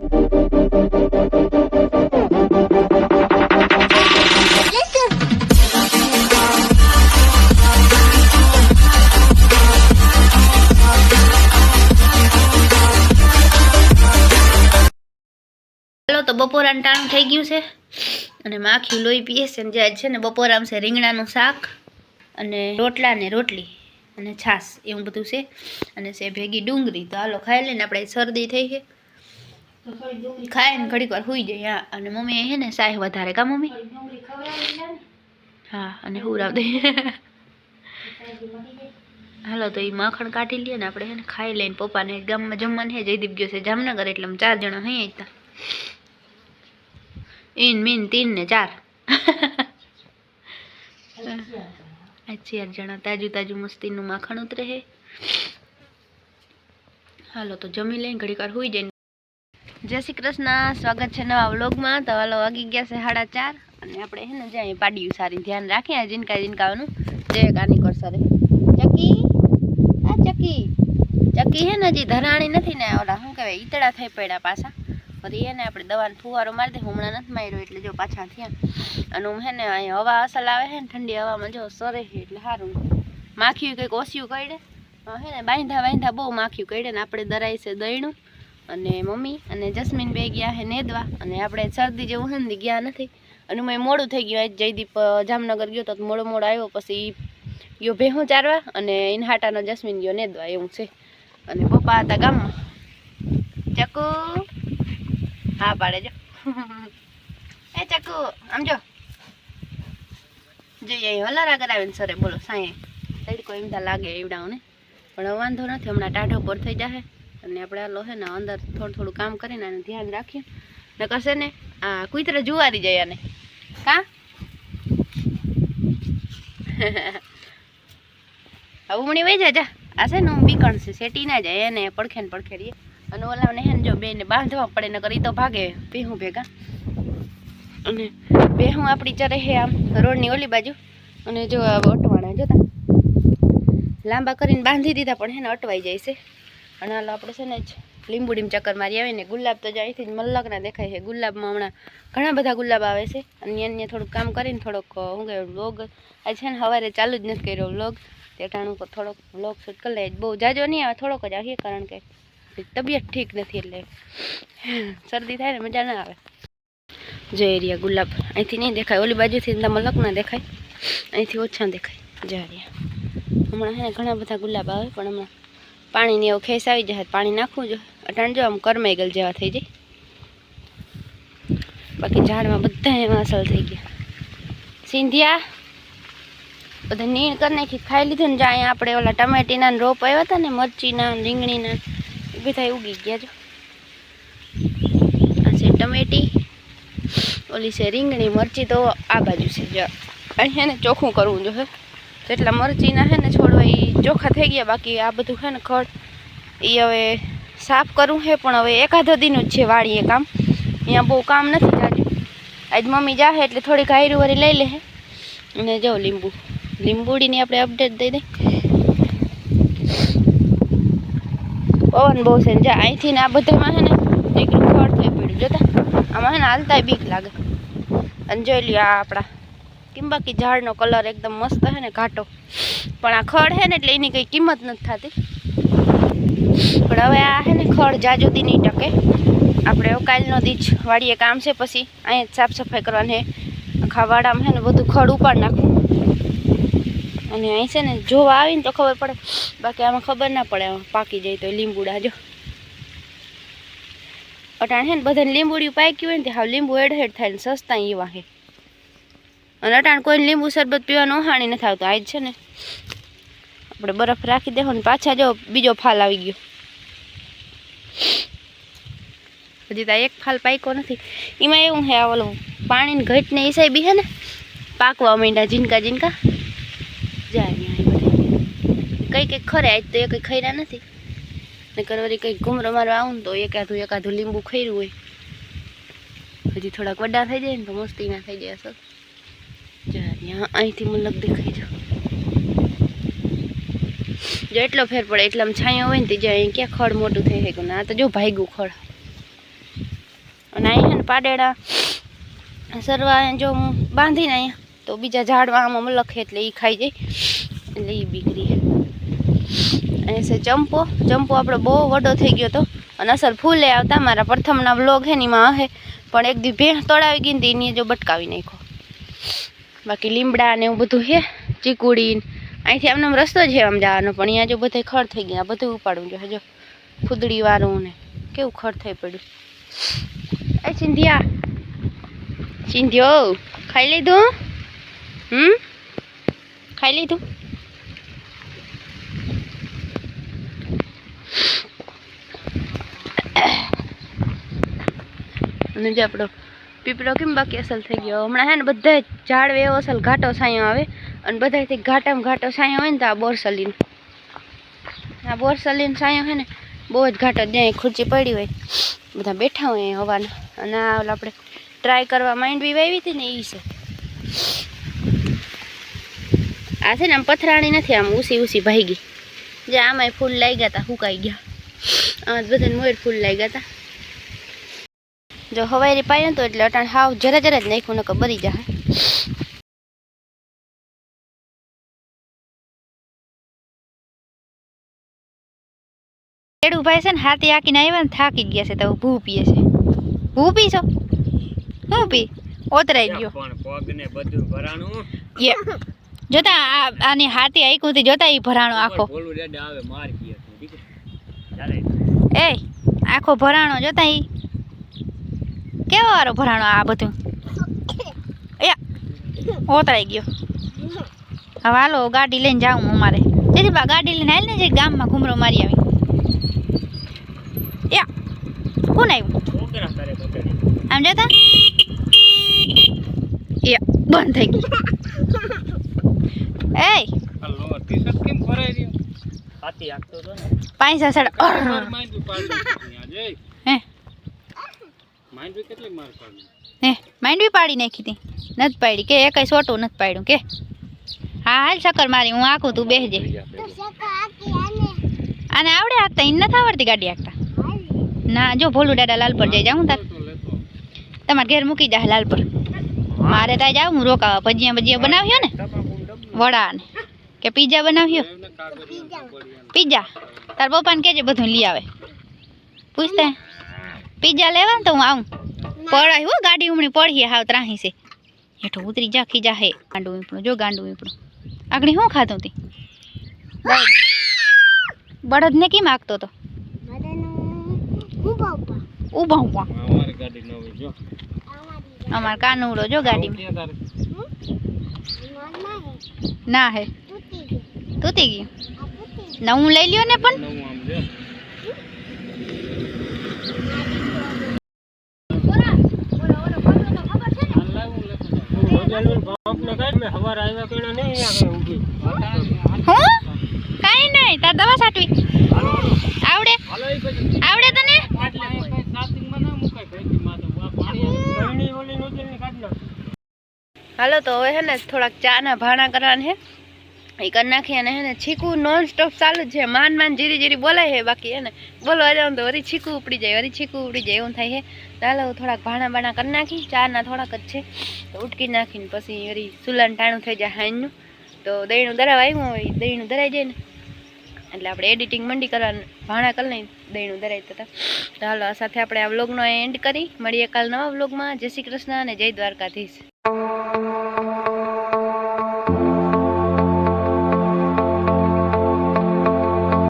તો બપોરાનું ટાણું થઈ ગયું છે. અને માખી લોહી પીએ છે ને જે છે ને બપોરામાં છે રીંગણાનું શાક અને રોટલા ને રોટલી અને છાશ, એવું બધું છે. અને છે ભેગી ડુંગળી. તો હાલો, ખાઈ લઈને આપણે શરદી થઈ છે. ખાય ને ઘડીક વાર સુઈ જાય હા. અને મમ્મી હે ને સાહ વધારે કા મમ્મી? હા અને હુરાવ દે. હાલો તો એ માખણ કાઢી લઈએ ને આપણે હે ને ખાઈ લઈને પપ્પાને ગામમાં જમવાનું હે જયદીપ ગયો છે જામનગર એટલે અમે ચાર જણા અહીં હતા ઈન મીન તીન ને ચાર. ચાર જણા. તાજું તાજું મસ્તીનું માખણ ઉતરે હે. હાલો તો જમી લઈને ઘડીક વાર હુઈ જઈને જય શ્રી કૃષ્ણ. સ્વાગત છે નવા વ્લોગમાં. તો હાલો વાગી ગયા છે સાડા ચાર. અને આપણે હે ને જાય પાડ્યું સારી ધ્યાન રાખીએ. જીનકા જીનકાવાનું જય કાની કરશે ચકી? આ ચકી. ચકી હે ને હજી ધરાણી નથી ને ઓલા, શું કહેવાય, ઈતળા થઈ પડ્યા પાછા. પછી એને આપણે દવાનો ફુવારો મારી દે. હમણાં નથી માર્યો એટલે જો પાછા થયા. અને હું હે ને અહીંયા હવા અસલ આવે છે ને, ઠંડી હવામાં જો સરે એટલે સારું માખ્યું કંઈક ઓછિયું કઈડે હે ને બાંધા બાંધા બહુ માખ્યું કઈડે ને આપણે દરાય છે દહીણું અને મમ્મી અને જસ્મીન બે ગયા છે નેદવા અને આપણે શરદી જેવું હે ને ગયા નથી. અને મેં મોડું થઈ ગયું જયદીપ જામનગર ગયો તો મોડો મોડો આવ્યો, પછી ગયો ભેહું ચારવા અને ઇનહાટાનો જસ્મીન ગયો નેદવા એવું છે. અને પપ્પા હતા ગામમાં. ચકુ. હા, પાડે જો. એ ચકુ, આમ જો. જઈ અહીં હલારા કરાવીને સરે, બોલો, સાંયે. તડકો એમ તા લાગે એવડાઓને પણ વાંધો નથી, હમણાં ટાઢો પર થઈ જશે અને આપણે આ લોહે ને અંદર થોડું થોડું કામ કરીને આને ધ્યાન રાખીએ. ને કશે ને આ કુતરા જુવારી જાય આને. કા? ઉમણી વહી જાય જા. આ છે ને હું બીકણ છે સેટી ના જાય, એને પડખે ને પડખે અને ઓલા ને ને જો બેને બાંધવા પડે ને કરી તો ભાગે, ભેહું ભેગા. અને ભેહું આપણી ચરે હે આમ રોડની ઓલી બાજુ. અને જો અટવાણા જોતા. લાંબા કરીને બાંધી દીધા, પણ હે ને અટવાઈ જાય છે. અને હાલ આપણે છે ને જ લીંબુડીમ ચક્કર મારી આવે ને ગુલાબ તો જ અહીંથી જ મલ્લકના દેખાય છે. ગુલાબમાં હમણાં ઘણા બધા ગુલાબ આવે છે. અને અન્ય થોડુંક કામ કરીને થોડોક હું કહે વ્લોગ આજ છે ને સવારે ચાલુ જ નથી કર્યો વ્લોગ તે થોડોક વ્લોગ શૂટ કરી લે બહુ જાજો નહીં આવે, થોડોક જ આવીએ કારણ કે તબિયત ઠીક નથી એટલે શરદી થાય ને મજા ના આવે. જય રહ્યા ગુલાબ. અહીંથી નહીં દેખાય, ઓલી બાજુથી તો મલક ના દેખાય. અહીંથી ઓછા દેખાય. જય રહ્યા હમણાં છે ને ઘણા બધા ગુલાબ આવે, પણ હમણાં પાણીની એવું ખેસ આવી જાય, પાણી નાખવું જો અટાણ જો આમ કરમાઈ ગયેલ જેવા થઈ જાય. બાકી ઝાડમાં બધા એમાં થઈ ગયા. સિંધિયા, બધા નીણ કરી નાખી, ખાઈ લીધું ને જ્યાં આપણે ઓલા ટમેટીના રોપ આવ્યા હતા ને, મરચીના રીંગણીના, એ બધા ઉગી ગયા જો. આ છે ટમેટી, ઓલી છે રીંગણી, મરચી તો આ બાજુ છે. જો, અહીંયા ને ચોખ્ખું કરવું જોઈએ. જેટલા મરચીના છે ને છોડવા એ ચોખ્ખા થઈ ગયા, બાકી આ બધું છે ને ખડ એ હવે સાફ કરવું છે, પણ હવે એકાદો દીનું જ છે વાળીએ કામ. અહીંયા બહુ કામ નથી જાજુ આજ મમ્મી જાહે એટલે થોડીક આયરું વારી લઈ લે અને જો લીંબુ. લીંબુડીની આપણે અપડેટ દઈ દઈ. પવન બહુ છે જા, અહીંથી ને આ બધામાં છે ને એક ખડ થઈ પડ્યું. જોતા? આમાં છે ને હાલતાય બીક લાગે. અને જોઈ લ્યો આ આપણા કેમ બાકી ઝાડનો કલર એકદમ મસ્ત છે ને ઘાટો. પણ આ ખડ છે ને એટલે એની કંઈ કિંમત નથી થતી. પણ હવે આ છે ને ખડ જાજુદી નહીં ટકે. આપણે કાલનો દીજ વાડીએ કામ છે પછી અહીંયા સાફ સફાઈ કરવાની આખા વાડામાં છે ને બધું ખડ ઉપાડ નાખવું. અને અહીં છે ને જોવા આવીને તો ખબર પડે. બાકી આમાં ખબર ના પડે પાકી જાય તો લીંબુડા જો અટાણ છે ને બધાને લીંબુડિયું પાક્યું હોય ને તે લીંબુ હેડ હેડ થાય ને સસ્તા એવા છે અને અટાણ કોઈને લીંબુ શરબત પીવાનું હાણી નથી આવતું. આજ છે ને. આપણે બરફ રાખી દેવો ને પાછા જો બીજો ફાલ આવી ગયો. હજી તો એક ફાલ પાક્યો નથી. એમાં એવું છે આ ઓલું પાણીની ઘટને હિસાબી છે ને, પાકવા માંડ્યા ઝીનકા ઝીનકા જાય કંઈ કંઈક ખરે, આજ તો એ કંઈ ખર્યા નથી. ને કરવારી કંઈક ઘૂમરો મારવા આવું ને તો એકાદું એકાદું લીંબુ ખર્યું હોય. હજી થોડાક વડા થઈ જાય ને તો મસ્તીના થઈ જાય અસર. ન્યા અહીંથી મલક દેખાઈ જાવ. જો એટલો ફેર પડે એટલામાં છાંયો હોય ને તે અહીંયા અહીં ક્યાં ખડ મોટું થઈ ગયું આ તો જો ભાગ્યું ખડ. પાડેડા. સરવા જો હું બાંધીને અહીંયા, તો બીજા ઝાડવા આમાં મલખે એટલે એ ખાઈ જાય. એટલે એ બીગરી અને છે ચંપો. ચંપો આપણો બહુ વડો થઈ ગયો હતો અને અસર ફૂલે આવતા. મારા પ્રથમના બ્લોગ હે ને એમાં હે પણ એક દી ભેંસ તોડાવી ગઈ ને એની જો બટકાવી નાખ્યો. બાકી લીમડા ને એવું બધું છે, ચીકુડી અહીંથી આમને આમ રસ્તો છે આમ જવાનો, પણ અહીંયા જો બધે ખડ થઈ ગયા બધું ઉપાડવું જોઈએ. જો ખુદડી વાળું ને કેવું ખડ થઈ પડ્યું. એ સિંધિયા, સિંધિયો, ખાઈ લીધું? હમ? ખાઈ લીધું? અને જે આપણો પીપળો કેમ બાકી અસલ થઈ ગયો? હમણાં હે ને બધા ઝાડ એવો અસલ ઘાટો સાયો આવે અને બધાથી ઘાટામાં ઘાટો સાયો હોય ને તો આ બોરસલીન. આ બોરસલીન સાયો હે ને બહુ જ ઘાટો જ્યાં ખુરચી પડી હોય. બધા બેઠા હોય હવાના. અને આ ઓલા આપણે ટ્રાય કરવા બી વાવી હતી ને એ છે. આ છે ને આમ પથરાણી નથી, આમ ઉસી ઉસી ભાઈ ગઈ. જે આમાંય ફૂલ લાગ્યા હતા હુકાઈ ગયા. આ બધાને મોર ફૂલ લાગ્યા હતા જો હવારી પાયું તો એટલે અટાણ હાવ જરા જરા જ નાખ્યું નકર બરી જાય ખેડૂ ભાઈ છે ને હાથી હાકીને આવ્યા ને થાકી ગયા છે તો ભૂ પીએ છે. ભૂ પીશો? હું પી? ઓતરાઈ ગયો. પણ પગ ને બધું ભરાણું. યે. જોતા આ આની હાથી આઈકું થી જોતા ઈ ભરાણો આખો. બોલું રેડ આવે માર ગયો ઠીક છે. ચાલે. એ આખો ભરાણો જોતા ઈ. કેવો વારો ભરાણો આ બધું યા ઓતરાઈ ગયો હવે હાલો ગાડી લઈને જાઉં અમારે તેથી બા ગાડી લઈને આવી ને જે ગામમાં ઘૂમરો મારી આવી યા કોણ આવ્યું આમ જોતા યા બંધ થઈ ગયું એ ટી શર્ટ કેમ ભરાઈ રહ્યો હાથી આગતો તો ને પાંચ સડ માઇન્ડ પાડી હે કેટલી માર પાડી? હે માઇન્ડ પાડી નાખી હતી નથી પાડી કે એક કઈ સોટું નથી પાડ્યું કે. હા હાલ ચક્કર મારી હું આખું તું બેસજે આને આવડે હાંકતા એને નથી આવડતી ગાડી હાંકતા. ના જો ભોલું દાદા લાલ પર જઈ જાઉં તાર. તમારે ઘેર મૂકી જાય લાલ પર મારે ત્યાં જાઉં હું રોકાવા ભજીયા ભજીયા બનાવ્યો ને? વડાને. વડા ને કે પીઝા બનાવ્યો? પીઝા. તાર પપ્પાને કહેજે બધું લઈ આવે. પૂછતા. પીઝા લેવા ને તો હું આવું. પડાય હો ગાડી ઉમણી પડીએ હાવ ત્રાહી છે. હેઠો ઉતરી જા ખીજા હે. ગાંડું વીપણું જો ગાંડું વીપણું. આગળ શું ખાધું તી? બળદ બળદ ને કેમ હાંકતો તો? ઊભા ઊભા અમારી ગાડી નવી જો. અમાર કાનુડો જો ગાડીમાં. ક્યાં તારે ના હે. તૂટી ગયું. ના હું લઈ લ્યો ને પણ. હું? કાંઈ નહીં તાર દવા સાટવી આવડે? આવડે તને? હાલો તો હવે હે ને થોડાક ચાના ભાણા કરવાના હે. એ કરી નાખી અને હે છીકું નોન સ્ટોપ ચાલુ છે. માન માન જીરી જીરી બોલાય હે બાકી હે ને. બોલવા જાવ તો વરી છીકું ઉપડી જાય, વરી છીકું ઉપડી જાય, એવું થાય છે ચાલો થોડાક ભાણા બાણા કરી નાખી ચારના થોડાક જ છે. તો ઉટકી નાખીને પછી વરી સુલાન ટાણું થઈ જાય હાઈનું તો દહીંનું દરાવ આવ્યું હોય દહીંનું દરાઈ જાય ને. એટલે આપણે એડિટિંગ મંડી કરવાનું, ભાણા કરી લઈ દહીંનું દરાઈ થતા તો હાલો આ સાથે આપણે આ વ્લોગનો એન્ડ કરી. મળીએ કાલ નવા વ્લોગમાં જય શ્રી કૃષ્ણ અને જય દ્વારકાધીશ.